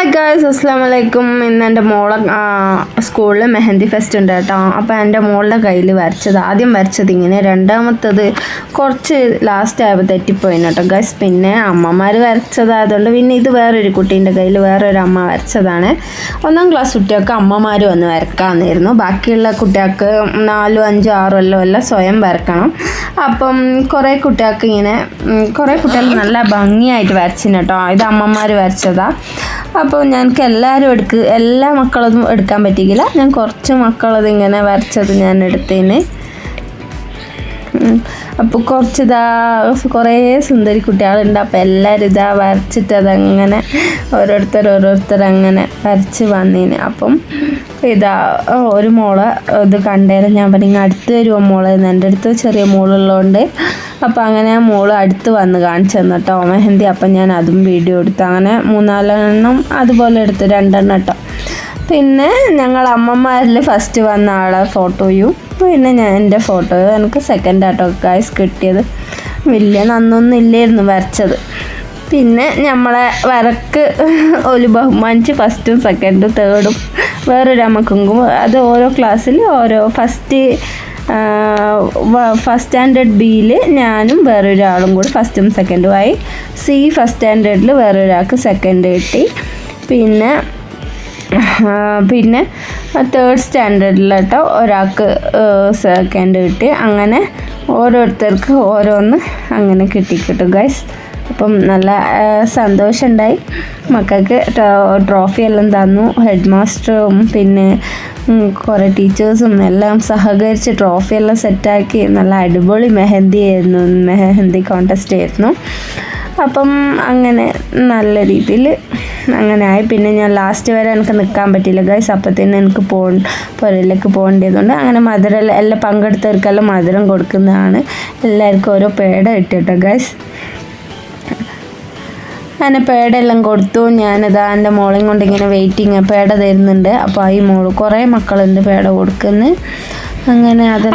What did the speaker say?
Hi guys അസ്സാം വലൈക്കും ഇന്ന് എന്റെ മോളെ സ്കൂളിൽ മെഹന്തി ഫെസ്റ്റ് ഉണ്ട് കേട്ടോ. അപ്പോൾ എന്റെ മോളുടെ കയ്യിൽ വരച്ചത് ആദ്യം വരച്ചത് ഇങ്ങനെ രണ്ടാമത്തത് കുറച്ച് ലാസ്റ്റ് ആയപ്പോൾ തെറ്റിപ്പോയിന് കേട്ടോ. ഗൈസ് പിന്നെ അമ്മമാർ വരച്ചതായതുകൊണ്ട് പിന്നെ ഇത് വേറൊരു കുട്ടീന്റെ കയ്യിൽ വേറൊരു അമ്മ വരച്ചതാണ്. ഒന്നാം ക്ലാസ് കുട്ടികൾക്ക് അമ്മമാർ വന്ന് വരക്കാമെന്നായിരുന്നു ബാക്കിയുള്ള കുട്ടികൾക്ക് നാലും അഞ്ചും ആറും എല്ലാം എല്ലാം സ്വയം വരക്കണം. അപ്പം കുറേ കുട്ടികൾക്ക് ഇങ്ങനെ കുറേ കുട്ടികൾ നല്ല ഭംഗിയായിട്ട് വരച്ചിന് കേട്ടോ. ഇത് അമ്മമാർ വരച്ചതാ. അപ്പോൾ ഞങ്ങൾക്ക് എല്ലാവരും എടുക്ക് എല്ലാ മക്കളതും എടുക്കാൻ പറ്റിയില്ല ഞാൻ കുറച്ച് മക്കളത് ഇങ്ങനെ വരച്ചത് ഞാൻ എടുത്തേന്. അപ്പോൾ കുറച്ച് ഇതാ കുറേ സുന്ദരി കുട്ടികളുണ്ട്. അപ്പോൾ എല്ലാവരും ഇതാ വരച്ചിട്ട് അതങ്ങനെ ഓരോരുത്തർ ഓരോരുത്തർ അങ്ങനെ വരച്ച് വന്നീന്. അപ്പം ഇതാ ഒരു മോൾ ഇത് കണ്ടേരം. ഞാൻ പറഞ്ഞു അടുത്ത് വരുമോ മോളെ എന്റെ അടുത്ത് ചെറിയ മോളുള്ളതുകൊണ്ട് അപ്പോൾ അങ്ങനെ മോൾ അടുത്ത് വന്ന് കാണിച്ചു തന്നു കേട്ടോ മെഹന്തി അപ്പം ഞാൻ അതും വീഡിയോ എടുത്തു. അങ്ങനെ മൂന്നാലെണ്ണം അതുപോലെ എടുത്തു. രണ്ടെണ്ണം കേട്ടോ പിന്നെ ഞങ്ങൾ അമ്മമാരിൽ ഫസ്റ്റ് വന്ന ആളെ ഫോട്ടോയും പിന്നെ ഞാൻ എന്റെ ഫോട്ടോ എനിക്ക് സെക്കൻഡ് ആട്ടോ ഗായ്സ് കിട്ടിയത്. വലിയ നന്നൊന്നും ഇല്ലായിരുന്നു വരച്ചത്. പിന്നെ നമ്മളെ വരക്ക് ഒരു ബഹുമാനിച്ച് ഫസ്റ്റും സെക്കൻഡും തേർഡും വേറൊരു അമ്മക്കും അത് ഓരോ ക്ലാസ്സിൽ ഓരോ ഫസ്റ്റ് ഫസ്റ്റ് സ്റ്റാൻഡേർഡ് ബിയിൽ ഞാനും വേറൊരാളും കൂടി ഫസ്റ്റും സെക്കൻഡും ആയി. സി ഫസ്റ്റ് സ്റ്റാൻഡേർഡിൽ വേറൊരാൾക്ക് സെക്കൻഡ് കിട്ടി. പിന്നെ പിന്നെ തേർഡ് സ്റ്റാൻഡേർഡിൽ കേട്ടോ ഒരാൾക്ക് സെക്കൻഡ് കിട്ടി. അങ്ങനെ ഓരോരുത്തർക്ക് ഓരോന്ന് അങ്ങനെ കിട്ടി കിട്ടും ഗൈസ് അപ്പം നല്ല സന്തോഷമുണ്ടായി മക്കൾക്ക് ട്രോഫി എല്ലാം തന്നു. ഹെഡ് മാസ്റ്ററും പിന്നെ കുറെ ടീച്ചേഴ്സും എല്ലാം സഹകരിച്ച് ട്രോഫി എല്ലാം സെറ്റാക്കി. നല്ല അടിപൊളി മെഹന്തി ആയിരുന്നു. മെഹന്തി കോൺടെസ്റ്റ് ആയിരുന്നു. അപ്പം അങ്ങനെ നല്ല രീതിയിൽ അങ്ങനെ ആയി. പിന്നെ ഞാൻ ലാസ്റ്റ് വരെ എനിക്ക് നിൽക്കാൻ പറ്റിയില്ല ഗൈസ് അപ്പത്തേനും എനിക്ക് പോ പുരയിലേക്ക് പോകേണ്ടതുകൊണ്ട് അങ്ങനെ മധുരം എല്ലാം പങ്കെടുത്തവർക്കെല്ലാം മധുരം കൊടുക്കുന്നതാണ്. എല്ലാവർക്കും ഓരോ പേട ഇട്ടിട്ടോ ഗൈസ് അങ്ങനെ പേടയെല്ലാം കൊടുത്തു. ഞാനിതാ എന്റെ മോളെയും കൊണ്ട് ഇങ്ങനെ വെയിറ്റിങ് പേട തരുന്നുണ്ട്. അപ്പോൾ ഈ മോൾ കുറേ മക്കളുണ്ട് പേട കൊടുക്കുന്നത് അങ്ങനെ അത്